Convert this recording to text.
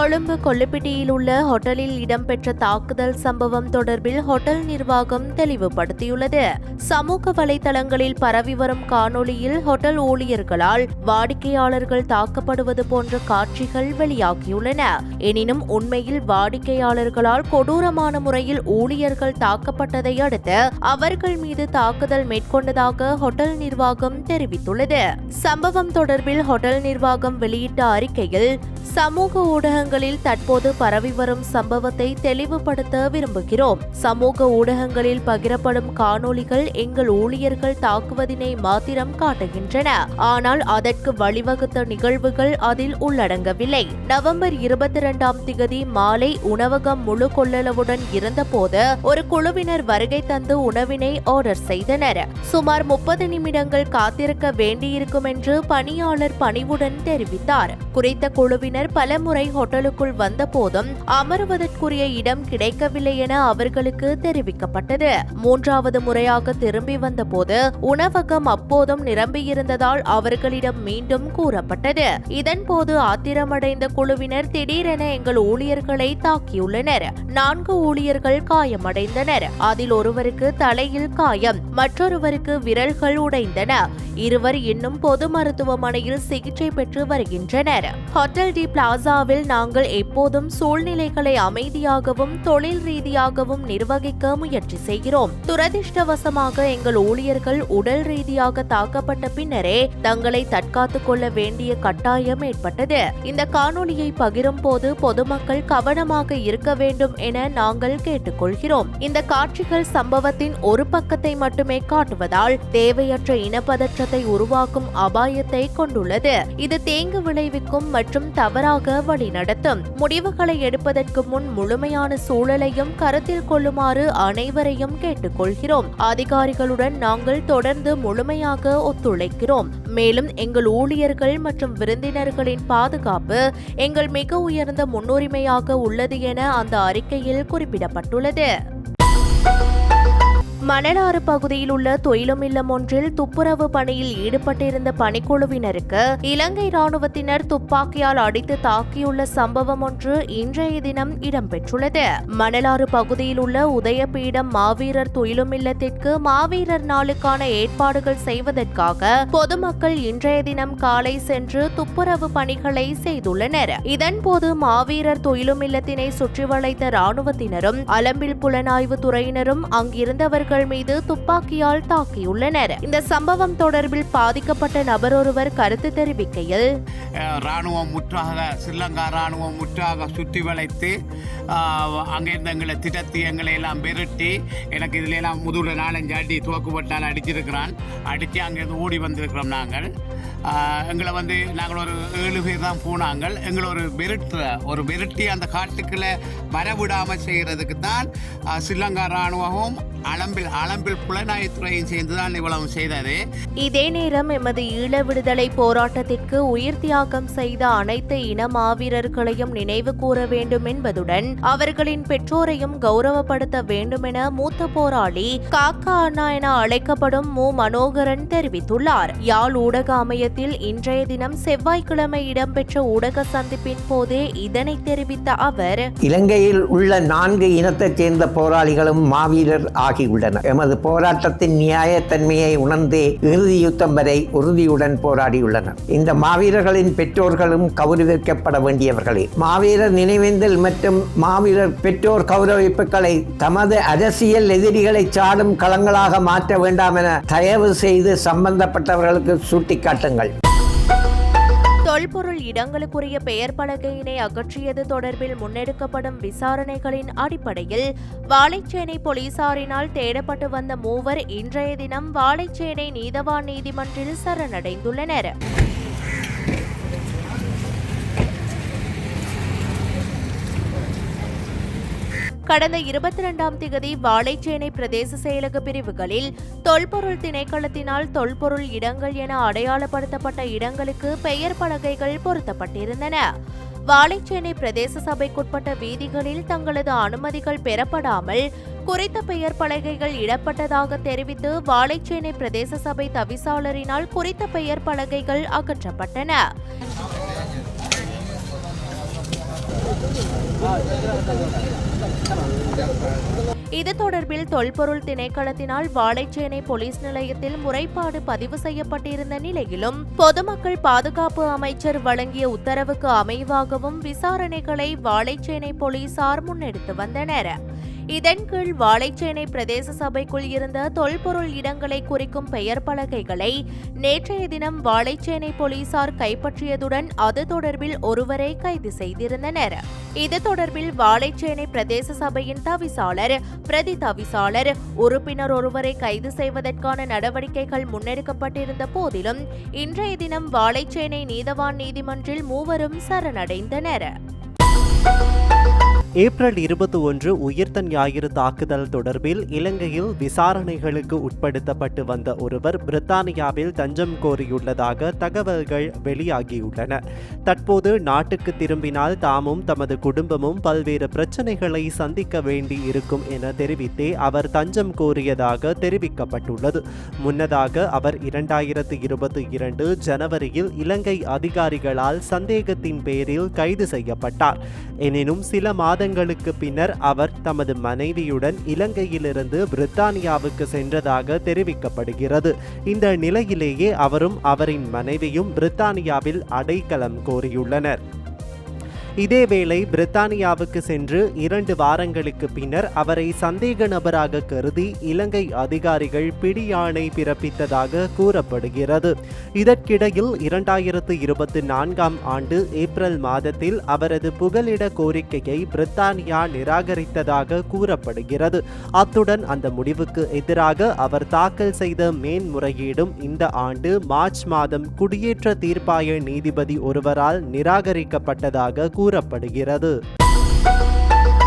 கொழும்பு கொல்லுப்பிட்டியில் உள்ள ஹோட்டலில் இடம்பெற்ற தாக்குதல் சம்பவம் தொடர்பில் ஹோட்டல் நிர்வாகம் தெளிவுபடுத்தியுள்ளது. சமூக வலைதளங்களில் பரவி வரும் காணொளியில் ஹோட்டல் ஊழியர்களால் வாடிக்கையாளர்கள் தாக்கப்படுவது போன்ற காட்சிகள் வெளியாகியுள்ளன. எனினும் உண்மையில் வாடிக்கையாளர்களால் கொடூரமான முறையில் ஊழியர்கள் தாக்கப்பட்டதை அடுத்து அவர்கள் மீது தாக்குதல் மேற்கொண்டதாக ஹோட்டல் நிர்வாகம் தெரிவித்துள்ளது. சம்பவம் தொடர்பில் ஹோட்டல் நிர்வாகம் வெளியிட்ட அறிக்கையில் சமூக ஊடகங்கள் ஊடகங்களில் தற்போது பரவி வரும் சம்பவத்தை தெளிவுபடுத்த விரும்புகிறோம். சமூக ஊடகங்களில் பகிரப்படும் காணொளிகள் எங்கள் ஊழியர்கள் தாக்குவதினை மாத்திரம் காட்டுகின்றன. ஆனால் அதற்கு வழிவகுத்த நிகழ்வுகள் அதில் உள்ளடங்கவில்லை. நவம்பர் இருபத்தி இரண்டாம் திகதி மாலை உணவகம் முழு கொள்ளளவுடன் இருந்தபோது ஒரு குழுவினர் வருகை தந்து உணவினை ஆர்டர் செய்தனர். சுமார் முப்பது நிமிடங்கள் காத்திருக்க வேண்டியிருக்கும் என்று பணியாளர் பணிவுடன் தெரிவித்தார். குறித்த குழுவினர் பலமுறை ஹோட்டலுக்குள் வந்தபோதும் அமருவதற்குரிய இடம் கிடைக்கவில்லை என அவர்களுக்கு தெரிவிக்கப்பட்டது. மூன்றாவது முறையாக திரும்பி வந்தபோது உணவகம் அப்போதும் நிரம்பியிருந்ததால் அவர்களிடம் மீண்டும் கூறப்பட்டது. இதன்போது ஆத்திரமடைந்த குழுவினர் திடீரென எங்கள் ஊழியர்களை தாக்கியுள்ளனர். நான்கு ஊழியர்கள் காயமடைந்தனர். அதில் ஒருவருக்கு தலையில் காயம் மற்றொருவருக்கு விரல்கள் உடைந்தன. இருவர் இன்னும் பொது மருத்துவமனையில் சிகிச்சை பெற்று வருகின்றனர். ஹோட்டல் டி பிளாசாவில் நாங்கள் எப்போதும் சூழ்நிலைகளை அமைதியாகவும் தொழில் ரீதியாகவும் நிர்வகிக்க முயற்சி செய்கிறோம். துரதிர்ஷ்டவசமாக எங்கள் ஊழியர்கள் உடல் ரீதியாக தாக்கப்பட்ட பின்னரே தங்களை தற்காத்துக் கொள்ள வேண்டிய கட்டாயம் ஏற்பட்டது. இந்த காணொலியை பகிரும் போது பொதுமக்கள் கவனமாக இருக்க வேண்டும் என நாங்கள் கேட்டுக்கொள்கிறோம். இந்த காட்சிகள் சம்பவத்தின் ஒரு பக்கத்தை மட்டுமே காட்டுவதால் தேவையற்ற இனப்பதற்றத்தை உருவாக்கும் அபாயத்தை கொண்டுள்ளது. இது தேங்கு விளைவிக்கும் மற்றும் தவறாக வழிநடத்தும் முடிவுகளை எடுப்பதற்கு முன் முழுமையான சூழலையும் கருத்தில் கொள்ளுமாறு அனைவரையும் கேட்டுக்கொள்கிறோம். அதிகாரிகளுடன் நாங்கள் தொடர்ந்து முழுமையாக ஒத்துழைக்கிறோம். மேலும் எங்கள் ஊழியர்கள் மற்றும் விருந்தினர்களின் பாதுகாப்பு எங்கள் மிக உயர்ந்த முன்னுரிமையாக உள்ளது என அந்த அறிக்கையில் குறிப்பிடப்பட்டுள்ளது. மணலாறு பகுதியில் உள்ள தொயிலும் இல்லம் ஒன்றில் துப்புரவு பணியில் ஈடுபட்டிருந்த பணிக்குழுவினருக்கு இலங்கை ராணுவத்தினர் துப்பாக்கியால் அடித்து தாக்கியுள்ள சம்பவம் ஒன்று இன்றைய தினம் இடம்பெற்றுள்ளது. மணலாறு பகுதியில் உள்ள உதயபீடம் மாவீரர் தொயிலும் இல்லத்திற்கு மாவீரர் நாளுக்கான ஏற்பாடுகள் செய்வதற்காக பொதுமக்கள் இன்றைய தினம் காலை சென்று துப்புரவு பணிகளை செய்துள்ளனர். இதன்போது மாவீரர் தொயிலும் இல்லத்தினை சுற்றி வளைத்த ராணுவத்தினரும் அலம்பில் புலனாய்வு துறையினரும் அங்கிருந்தவர்கள் மீது துப்பாக்கியால் தாக்கியுள்ளனர். இந்த சம்பவம் தொடர்பில் பாதிக்கப்பட்ட நபர் ஒருவர் கருத்து தெரிவிக்கையில் ராணுவம் முற்றாக ஸ்ரீலங்கா ராணுவம் முற்றாக சுற்றி வளைத்து அங்கிருந்து எங்களை திட்டத்தி எங்களை எல்லாம் விரட்டி எனக்கு இதுல எல்லாம் முதுகுல நாலஞ்சு அடி துவக்குப்பட்டால் அடிச்சிருக்கிறான். அடித்து அங்கேருந்து ஓடி வந்திருக்கிறோம் நாங்கள். எங்களை வந்து நாங்கள் ஒரு ஏழு பேர் தான் போனாங்கள். எங்களை ஒரு விரட்டுற ஒரு விரட்டி அந்த காட்டுக்குள்ளே வரவிடாமல் செய்கிறதுக்கு தான் ஸ்ரீலங்கா ராணுவமும் அளம்பில் அளம்பில் புலனாய்வுத்துறையும் சேர்ந்து தான் இவ்வளவு செய்தது. இதே நேரம் எமது ஈழ விடுதலை போராட்டத்திற்கு உயிர் தியாகம் செய்த அனைத்து இன மாவீரர்களையும் நினைவு கூற வேண்டும் என்பதுடன் அவர்களின் பெற்றோரையும் கௌரவப்படுத்த வேண்டும் என மூத்த போராளி காக்கா அண்ணா என அழைக்கப்படும் மு. மனோகரன் தெரிவித்துள்ளார். யாழ் ஊடக அமையத்தில் இன்றைய தினம் செவ்வாய்க்கிழமை இடம்பெற்ற ஊடக சந்திப்பின் போதே இதனை தெரிவித்த அவர் இலங்கையில் உள்ள நான்கு இனத்தைச் சேர்ந்த போராளிகளும் மாவீரர் ஆகியுள்ளன எமது போராட்டத்தின் நியாயத்தன்மையை உணர்ந்தே இறுதி யுத்தம் வரை உறுதியுடன் போராடியுள்ளனர் இந்த மாவீரர்களின் பெற்றோர்களும் கௌரவிக்கப்பட வேண்டியவர்களே. மாவீரர் நினைவேந்தல் மற்றும் மாவீரர் பெற்றோர் கௌரவிப்புகளை தமது அரசியல் எதிரிகளை சாடும் களங்களாக மாற்ற வேண்டாம் என தயவு செய்து சம்பந்தப்பட்டவர்களுக்கு சுட்டிக்காட்டுங்கள். தொல்பொருள் இடங்களுக்குரிய பெயர் பலகையினை அகற்றியது தொடர்பில் முன்னெடுக்கப்படும் விசாரணைகளின் அடிப்படையில் வாழைச்சேனை போலீசாரினால் தேடப்பட்டு வந்த மூவர் இன்றைய தினம் வாழைச்சேனை நீதவான் நீதிமன்றில் சரணடைந்துள்ளனர். கடந்த இருபத்தி இரண்டாம் திகதி வாழைச்சேனை பிரதேச செயலக பிரிவுகளில் தொல்பொருள் திணைக்களத்தினால் தொல்பொருள் இடங்கள் என அடையாளப்படுத்தப்பட்ட இடங்களுக்கு பெயர் பலகைகள் பொருத்தப்பட்டிருந்தன. வாழைச்சேனை பிரதேச சபைக்குட்பட்ட வீதிகளில் தங்களது அனுமதிகள் பெறப்படாமல் குறித்த பெயர் பலகைகள் இடப்பட்டதாக தெரிவித்து வாழைச்சேனை பிரதேச சபை தவிசாளரினால் குறித்த பெயர் பலகைகள் அகற்றப்பட்டன. இது தொடர்பில் தொல்பொருள் திணைக்களத்தினால் வாழைச்சேனை போலீஸ் நிலையத்தில் முறைப்பாடு பதிவு செய்யப்பட்டிருந்த நிலையிலும் பொதுமக்கள் பாதுகாப்பு அமைச்சர் வழங்கிய உத்தரவுக்கு அமைவாகவும் விசாரணைகளை வாழைச்சேனை போலீசார் முன்னெடுத்து வந்தனர். இதன் கீழ் வாழைச்சேனை பிரதேச சபைக்குள் இருந்த தொல்பொருள் இடங்களை குறிக்கும் பெயர் பலகைகளை நேற்றைய தினம் வாழைச்சேனை போலீசார் கைப்பற்றியதுடன் அது தொடர்பில் ஒருவரை கைது செய்திருந்தனர். இது தொடர்பில் வாழைச்சேனை பிரதேச சபையின் தவிசாளர் பிரதி தவிசாளர் உறுப்பினர் ஒருவரை கைது செய்வதற்கான நடவடிக்கைகள் முன்னெடுக்கப்பட்டிருந்த போதிலும் இன்றைய தினம் வாழைச்சேனை நீதவான் நீதிமன்றில் மூவரும் சரணடைந்தனர். ஏப்ரல் இருபத்தி ஒன்று உயிர்த்த ஞாயிறு தாக்குதல் தொடர்பில் இலங்கையில் விசாரணைகளுக்கு உட்படுத்தப்பட்டு வந்த ஒருவர் பிரித்தானியாவில் தஞ்சம் கோரியுள்ளதாக தகவல்கள் வெளியாகியுள்ளன. தற்போது நாட்டுக்கு திரும்பினால் தாமும் தமது குடும்பமும் பல்வேறு பிரச்சனைகளை சந்திக்க வேண்டி இருக்கும் என தெரிவித்தே அவர் தஞ்சம் கோரியதாக தெரிவிக்கப்பட்டுள்ளது. முன்னதாக அவர் இரண்டாயிரத்து இருபத்தி இரண்டு ஜனவரியில் இலங்கை அதிகாரிகளால் சந்தேகத்தின் பேரில் கைது செய்யப்பட்டார். எனினும் சில மாத மாதங்களுக்கு பின்னர் அவர் தமது மனைவியுடன் இலங்கையிலிருந்து பிரித்தானியாவுக்கு சென்றதாக தெரிவிக்கப்படுகிறது. இந்த நிலையிலேயே அவரும் அவரின் மனைவியும் பிரித்தானியாவில் அடைக்கலம் கோரியுள்ளனர். இதேவேளை பிரித்தானியாவுக்கு சென்று இரண்டு வாரங்களுக்கு பின்னர் அவரை சந்தேக நபராக கருதி இலங்கை அதிகாரிகள் பிடியாணை பிறப்பித்ததாக கூறப்படுகிறது. இதற்கிடையில் இரண்டாயிரத்து இருபத்தி நான்காம் ஆண்டு ஏப்ரல் மாதத்தில் அவரது புகலிட கோரிக்கையை பிரித்தானியா நிராகரித்ததாக கூறப்படுகிறது. அத்துடன் அந்த முடிவுக்கு எதிராக அவர் தாக்கல் செய்த மேன்முறையீடும் இந்த ஆண்டு மார்ச் மாதம் குடியேற்ற தீர்ப்பாய நீதிபதி ஒருவரால் நிராகரிக்கப்பட்டதாக கூறப்படுகிறது.